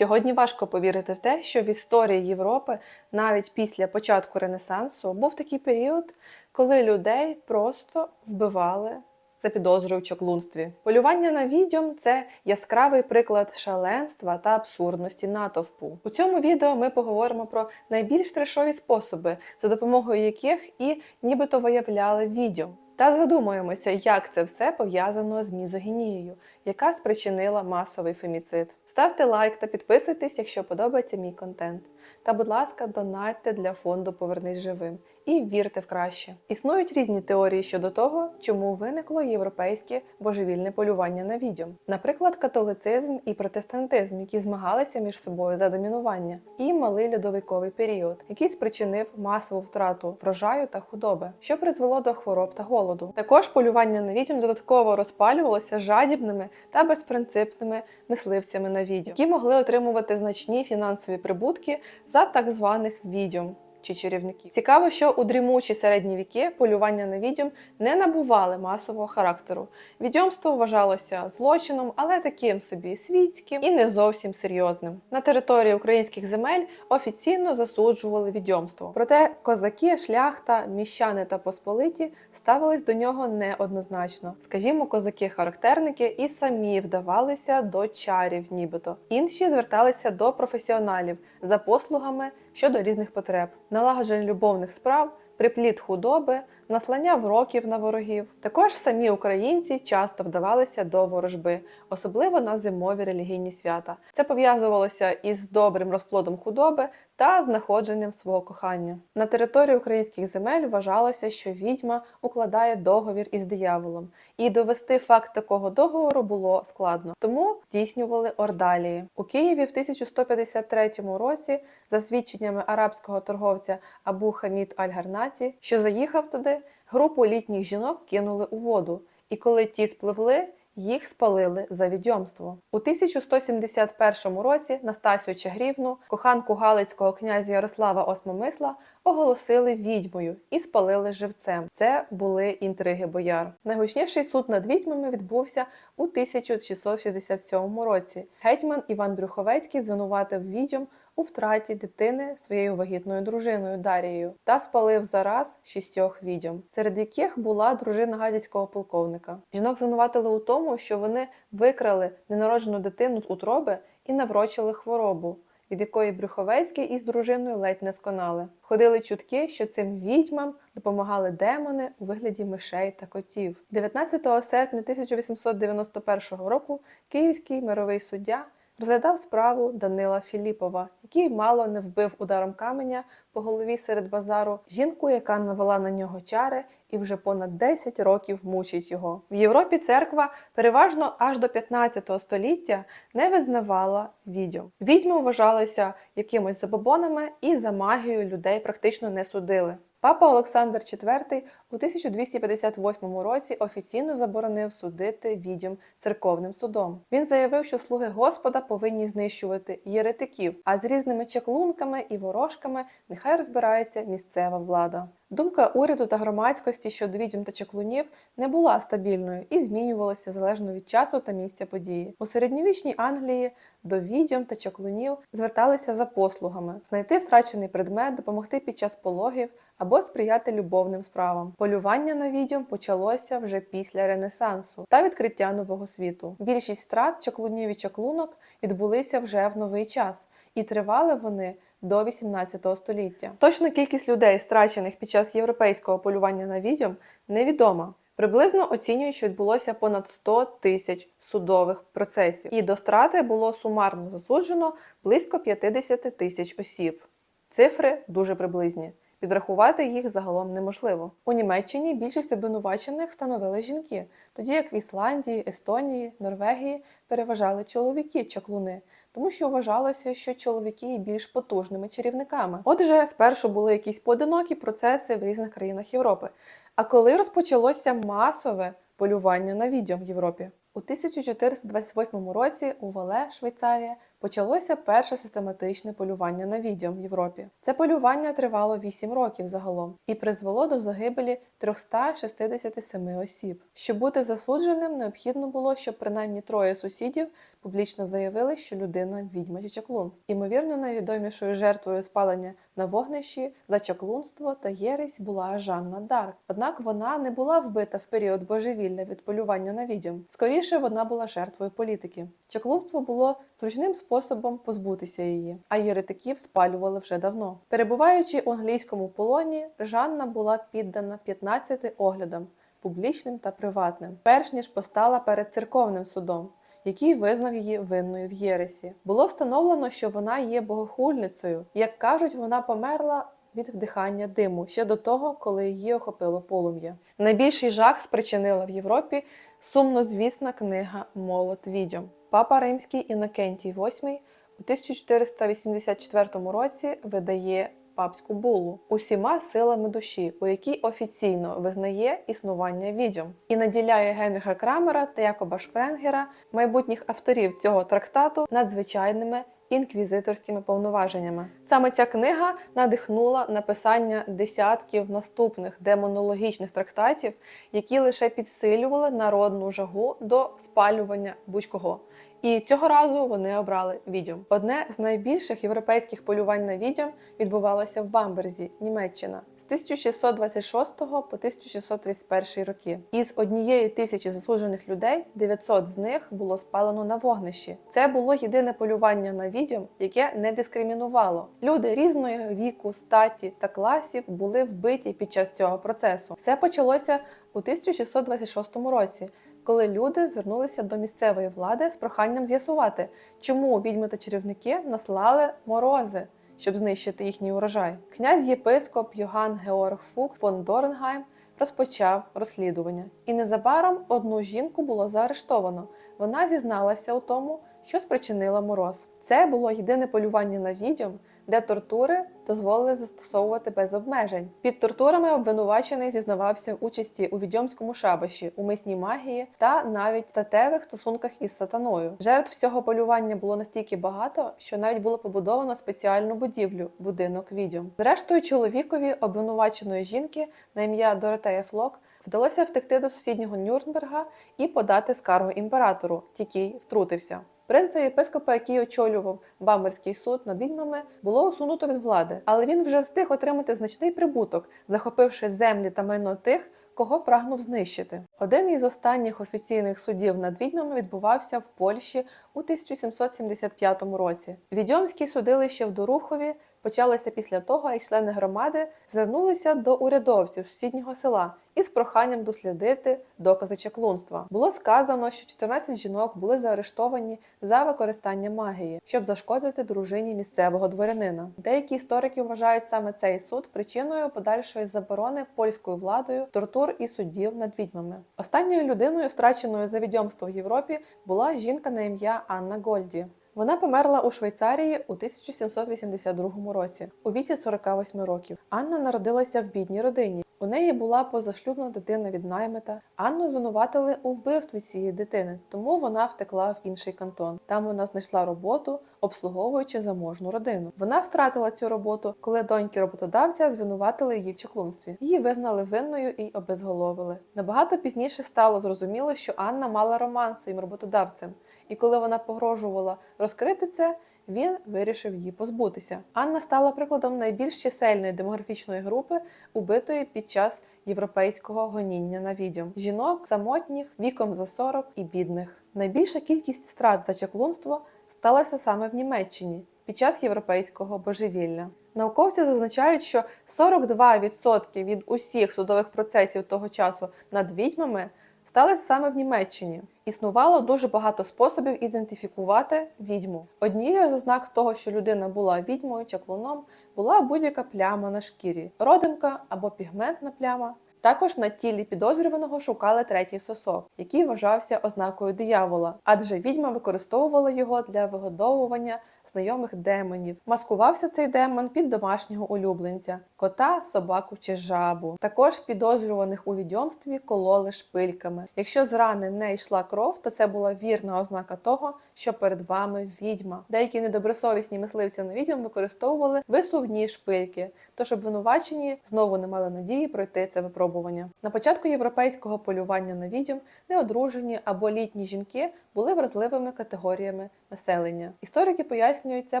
Сьогодні важко повірити в те, що в історії Європи, навіть після початку Ренесансу, був такий період, коли людей просто вбивали за підозрою в чаклунстві. Полювання на відьом це яскравий приклад шаленства та абсурдності натовпу. У цьому відео ми поговоримо про найбільш трешові способи, за допомогою яких і нібито виявляли відьом. Та задумаємося, як це все пов'язано з мізогінією, яка спричинила масовий феміцид. Ставте лайк та підписуйтесь, якщо подобається мій контент. Та, будь ласка, донатьте для фонду Повернись живим і вірте в краще. Існують різні теорії щодо того, чому виникло європейське божевільне полювання на відьом. Наприклад, католицизм і протестантизм, які змагалися між собою за домінування, і малий льодовиковий період, який спричинив масову втрату врожаю та худоби, що призвело до хвороб та голоду. Також полювання на відьом додатково розпалювалося жадібними та безпринципними мисливцями на відьом, які могли отримувати значні фінансові прибутки за так званих відьом. Чи чарівників. Цікаво, що у дрімучі середні віки полювання на відьом не набували масового характеру. Відьомство вважалося злочином, але таким собі світським і не зовсім серйозним. На території українських земель офіційно засуджували відьомство. Проте козаки, шляхта, міщани та посполиті ставились до нього неоднозначно. Скажімо, козаки-характерники і самі вдавалися до чарів, нібито інші зверталися до професіоналів за послугами щодо різних потреб, налагодження любовних справ, припліт худоби, наслання вроків на ворогів. Також самі українці часто вдавалися до ворожби, особливо на зимові релігійні свята. Це пов'язувалося із добрим розплодом худоби та знаходженням свого кохання. На території українських земель вважалося, що відьма укладає договір із дияволом, і довести факт такого договору було складно, тому здійснювали ордалії. У Києві в 1153 році, за свідченнями арабського торговця Абу Хамід Аль-Гарнаті, що заїхав туди, групу літніх жінок кинули у воду, і коли ті спливли, їх спалили за відьомство. У 1171 році Настасю Чагрівну, коханку Галицького князя Ярослава Осмомисла, оголосили відьмою і спалили живцем. Це були інтриги бояр. Найгучніший суд над відьмами відбувся у 1667 році. Гетьман Іван Брюховецький звинуватив відьом у втраті дитини своєю вагітною дружиною Дарією та спалив зараз шістьох відьом, серед яких була дружина гадяцького полковника. Жінок звинуватили у тому, що вони викрали ненароджену дитину з утроби і наврочили хворобу. Від якої Брюховецький із дружиною ледь не сконали. Ходили чутки, що цим відьмам допомагали демони у вигляді мишей та котів. 19 серпня 1891 року київський мировий суддя розглядав справу Данила Філіпова, який мало не вбив ударом каменя по голові серед базару жінку, яка навела на нього чари і вже понад 10 років мучить його. В Європі церква переважно аж до 15 століття не визнавала відьом. Відьми вважалися якимось забобонами і за магію людей практично не судили. Папа Олександр IV у 1258 році офіційно заборонив судити відьом церковним судом. Він заявив, що слуги Господа повинні знищувати єретиків, а з різними чаклунками і ворожками нехай розбирається місцева влада. Думка уряду та громадськості щодо відьом та чаклунів не була стабільною і змінювалася залежно від часу та місця події. У середньовічній Англії до відьом та чаклунів зверталися за послугами, знайти втрачений предмет, допомогти під час пологів або сприяти любовним справам. Полювання на відьом почалося вже після Ренесансу та відкриття нового світу. Більшість страт чаклунів і чаклунок відбулися вже в новий час, і тривали вони до 18 століття. Точна кількість людей, страчених під час європейського полювання на відьом, невідома. Приблизно оцінюють, що відбулося понад 100 тисяч судових процесів, і до страти було сумарно засуджено близько 50 тисяч осіб. Цифри дуже приблизні. Підрахувати їх загалом неможливо. У Німеччині більшість обвинувачених становили жінки, тоді як в Ісландії, Естонії, Норвегії переважали чоловіки чаклуни, тому що вважалося, що чоловіки є більш потужними чарівниками. Отже, спершу були якісь поодинокі процеси в різних країнах Європи. А коли розпочалося масове полювання на відьом в Європі? У 1428 році у Вале, Швейцарія, почалося перше систематичне полювання на відьом в Європі. Це полювання тривало 8 років загалом і призвело до загибелі 367 осіб. Щоб бути засудженим, необхідно було, щоб принаймні троє сусідів публічно заявили, що людина відьма чи чаклун. Імовірно, найвідомішою жертвою спалення на вогнищі за чаклунство та єресь була Жанна Дарк. Однак вона не була вбита в період божевілля від полювання на відьом. Скоріше вона була жертвою політики. Чаклунство було зручним способом позбутися її, а єретиків спалювали вже давно. Перебуваючи у англійському полоні, Жанна була піддана 15 оглядам, публічним та приватним, перш ніж постала перед церковним судом який визнав її винною в Єресі. Було встановлено, що вона є богохульницею. Як кажуть, вона померла від вдихання диму ще до того, коли її охопило полум'я. Найбільший жах спричинила в Європі сумнозвісна книга Молот відьом. Папа Римський Інокентій VIII у 1484 році видає папську булу усіма силами душі, у якій офіційно визнає існування відьом, і наділяє Генріха Крамера та Якоба Шпренгера, майбутніх авторів цього трактату, надзвичайними інквізиторськими повноваженнями. Саме ця книга надихнула написання десятків наступних демонологічних трактатів, які лише підсилювали народну жагу до спалювання будь-кого. І цього разу вони обрали відьом. Одне з найбільших європейських полювань на відьом відбувалося в Бамберзі, Німеччина, 1626 по 1631 роки. Із однієї тисячі засуджених людей 900 з них було спалено на вогнищі. Це було єдине полювання на відьом, яке не дискримінувало. Люди різної віку, статі та класів були вбиті під час цього процесу. Все почалося у 1626 році коли люди звернулися до місцевої влади з проханням з'ясувати, чому відьми та чарівники наслали морози, щоб знищити їхній урожай. Князь єпископ Йоган Георг Фукт фон Дорнгайм розпочав розслідування, і незабаром одну жінку було заарештовано. Вона зізналася у тому, що спричинила мороз. Це було єдине полювання на відьом, де тортури дозволили застосовувати без обмежень. Під тортурами обвинувачений зізнавався в участі у відьомському шабаші, у мисній магії та навіть статевих стосунках із сатаною. Жертв всього полювання було настільки багато, що навіть було побудовано спеціальну будівлю будинок відьом. Зрештою, чоловікові обвинуваченої жінки на ім'я Доротея Флок. Вдалося втекти до сусіднього Нюрнберга і подати скаргу імператору, тільки втрутився. Принца єпископа, який очолював Бамерський суд над відьмами, було усунуто від влади, але він вже встиг отримати значний прибуток, захопивши землі та майно тих, кого прагнув знищити. Один із останніх офіційних судів над відьмами відбувався в Польщі у 1775 році. Відьомські судилище в Дорухові почалося після того, як члени громади звернулися до урядовців сусіднього села із проханням дослідити докази чаклунства. Було сказано, що 14 жінок були заарештовані за використання магії, щоб зашкодити дружині місцевого дворянина. Деякі історики вважають саме цей суд причиною подальшої заборони польською владою тортур і суддів над відьмами. Останньою людиною, страченою за відьомство в Європі, була жінка на ім'я Анна Гольді. Вона померла у Швейцарії у 1782 році, у віці 48 років. Анна народилася в бідній родині. У неї була позашлюбна дитина від наймита. Анну звинуватили у вбивстві цієї дитини, тому вона втекла в інший кантон. Там вона знайшла роботу, обслуговуючи заможну родину. Вона втратила цю роботу, коли доньки роботодавця звинуватили її в чаклунстві. Її визнали винною і обезголовили. Набагато пізніше стало зрозуміло, що Анна мала роман з своїм роботодавцем, і коли вона погрожувала розкрити це. Він вирішив її позбутися. Анна стала прикладом найбільш чисельної демографічної групи, убитої під час європейського гоніння на відьом жінок, самотніх, віком за 40 і бідних. Найбільша кількість страт за чаклунство сталася саме в Німеччині під час європейського божевілля. Науковці зазначають, що 42% від усіх судових процесів того часу над відьмами сталися саме в Німеччині. Існувало дуже багато способів ідентифікувати відьму. Однією з ознак того, що людина була відьмою чаклуном, була будь-яка пляма на шкірі, родимка або пігментна пляма. Також на тілі підозрюваного шукали третій сосок, який вважався ознакою диявола, адже відьма використовувала його для вигодовування знайомих демонів. Маскувався цей демон під домашнього улюбленця кота, собаку чи жабу. Також підозрюваних у відьомстві кололи шпильками. Якщо з рани не йшла кров, то це була вірна ознака того, що перед вами відьма. Деякі недобросовісні мисливці на відьом використовували висувні шпильки, тож обвинувачені знову не мали надії пройти це випробування. На початку європейського полювання на відьом неодружені або літні жінки були вразливими категоріями населення. Історики пояснюють це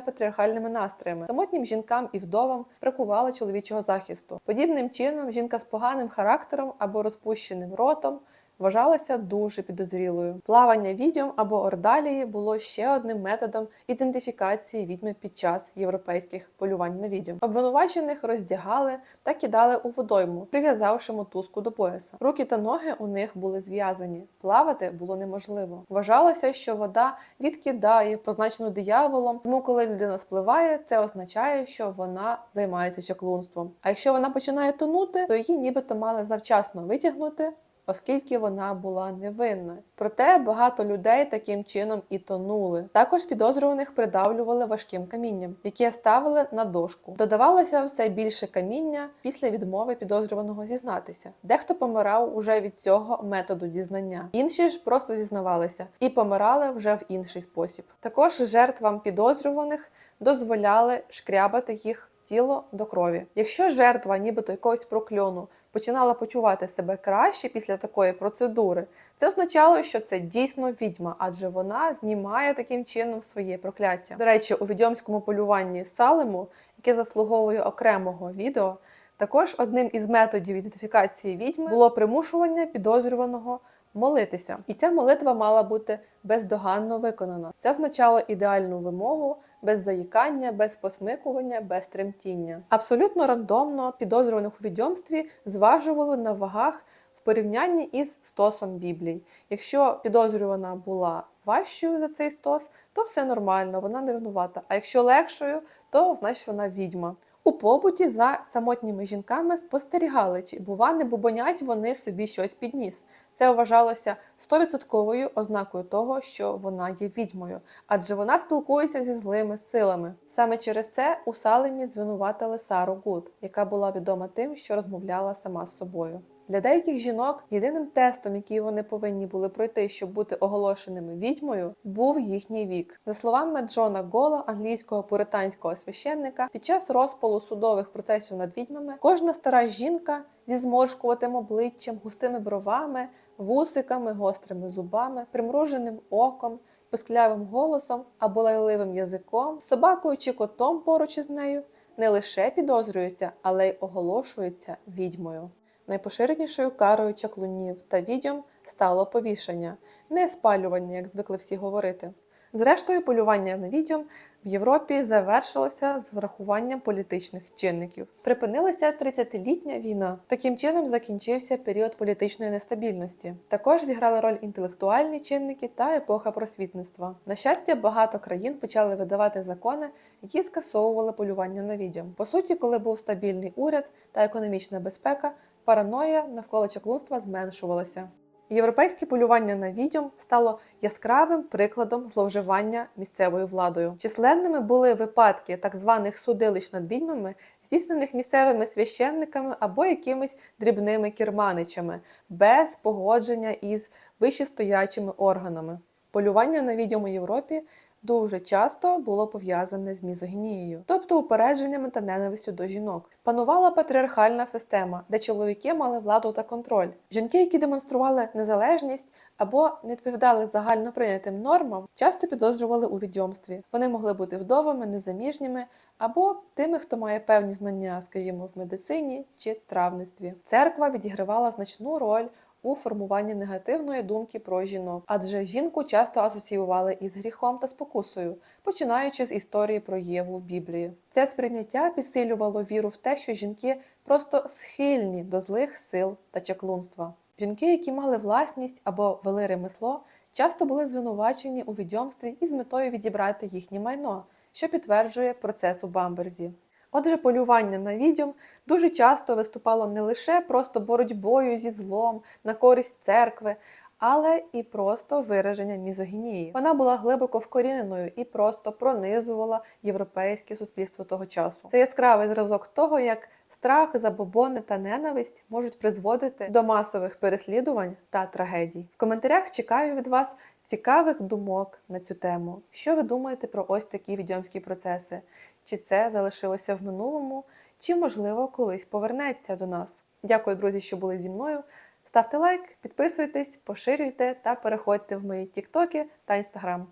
патріархальними настроями. Самотнім жінкам і вдовам бракувало чоловічого захисту. Подібним чином жінка з поганим характером або розпущеним ротом вважалася дуже підозрілою. Плавання відьом або ордалії було ще одним методом ідентифікації відьми під час європейських полювань на відьом. Обвинувачених роздягали та кидали у водойму, прив'язавши мотузку до пояса. Руки та ноги у них були зв'язані. Плавати було неможливо. Вважалося, що вода відкидає, позначену дияволом. Тому, коли людина спливає, це означає, що вона займається чаклунством. А якщо вона починає тонути, то її нібито мали завчасно витягнути оскільки вона була невинна. Проте багато людей таким чином і тонули. Також підозрюваних придавлювали важким камінням, яке ставили на дошку. Додавалося все більше каміння після відмови підозрюваного зізнатися. Дехто помирав уже від цього методу дізнання. Інші ж просто зізнавалися і помирали вже в інший спосіб. Також жертвам підозрюваних дозволяли шкрябати їх тіло до крові. Якщо жертва, нібито якогось прокльону, починала почувати себе краще після такої процедури, це означало, що це дійсно відьма, адже вона знімає таким чином своє прокляття. До речі, у відьомському полюванні Салему, яке заслуговує окремого відео, також одним із методів ідентифікації відьми було примушування підозрюваного молитися. І ця молитва мала бути бездоганно виконана. Це означало ідеальну вимогу. Без заїкання, без посмикування, без тремтіння. Абсолютно рандомно підозрюваних у відьомстві зважували на вагах в порівнянні із стосом Біблій. Якщо підозрювана була важчою за цей стос, то все нормально, вона не винувата. А якщо легшою, то значить вона відьма. У побуті за самотніми жінками спостерігали, чи бува не бубонять вони собі щось підніс. Це вважалося стовідсотковою ознакою того, що вона є відьмою, адже вона спілкується зі злими силами. Саме через це у Салемі звинуватили Сару Гуд, яка була відома тим, що розмовляла сама з собою. Для деяких жінок єдиним тестом, який вони повинні були пройти, щоб бути оголошеними відьмою, був їхній вік. За словами Джона Гола, англійського пуританського священника, під час розпалу судових процесів над відьмами кожна стара жінка зі зморшкуватим обличчям, густими бровами, вусиками, гострими зубами, примруженим оком. Писклявим голосом або лайливим язиком, собакою чи котом поруч із нею не лише підозрюється, але й оголошується відьмою. Найпоширенішою карою чаклунів та відьом стало повішення, не спалювання, як звикли всі говорити. Зрештою, полювання на відьом в Європі завершилося з врахуванням політичних чинників. Припинилася 30-літня війна. Таким чином закінчився період політичної нестабільності. Також зіграли роль інтелектуальні чинники та епоха просвітництва. На щастя, багато країн почали видавати закони, які скасовували полювання на відьом. По суті, коли був стабільний уряд та економічна безпека, параноя навколо чаклунства зменшувалася. Європейське полювання на відьом стало яскравим прикладом зловживання місцевою владою. Численними були випадки так званих судилищ над відьмами, здійснених місцевими священниками або якимись дрібними керманичами, без погодження із вищестоячими органами. Полювання на відьом у Європі дуже часто було пов'язане з мізогінією, тобто упередженнями та ненавистю до жінок. Панувала патріархальна система, де чоловіки мали владу та контроль. Жінки, які демонстрували незалежність або не відповідали загально прийнятим нормам, часто підозрювали у відьомстві. Вони могли бути вдовами, незаміжніми або тими, хто має певні знання, скажімо, в медицині чи травництві. Церква відігравала значну роль у формуванні негативної думки про жінок, адже жінку часто асоціювали із гріхом та спокусою, починаючи з історії про Єву в Біблії. Це сприйняття підсилювало віру в те, що жінки просто схильні до злих сил та чаклунства. Жінки, які мали власність або вели ремесло, часто були звинувачені у відьомстві із метою відібрати їхнє майно, що підтверджує процес у Бамберзі. Отже, полювання на відьом дуже часто виступало не лише просто боротьбою зі злом на користь церкви, але і просто вираження мізогінії. Вона була глибоко вкоріненою і просто пронизувала європейське суспільство того часу. Це яскравий зразок того, як страх, забобони та ненависть можуть призводити до масових переслідувань та трагедій. В коментарях чекаю від вас цікавих думок на цю тему. Що ви думаєте про ось такі відьомські процеси? Чи це залишилося в минулому, чи можливо колись повернеться до нас? Дякую, друзі, що були зі мною. Ставте лайк, підписуйтесь, поширюйте та переходьте в мої тіктоки та інстаграм.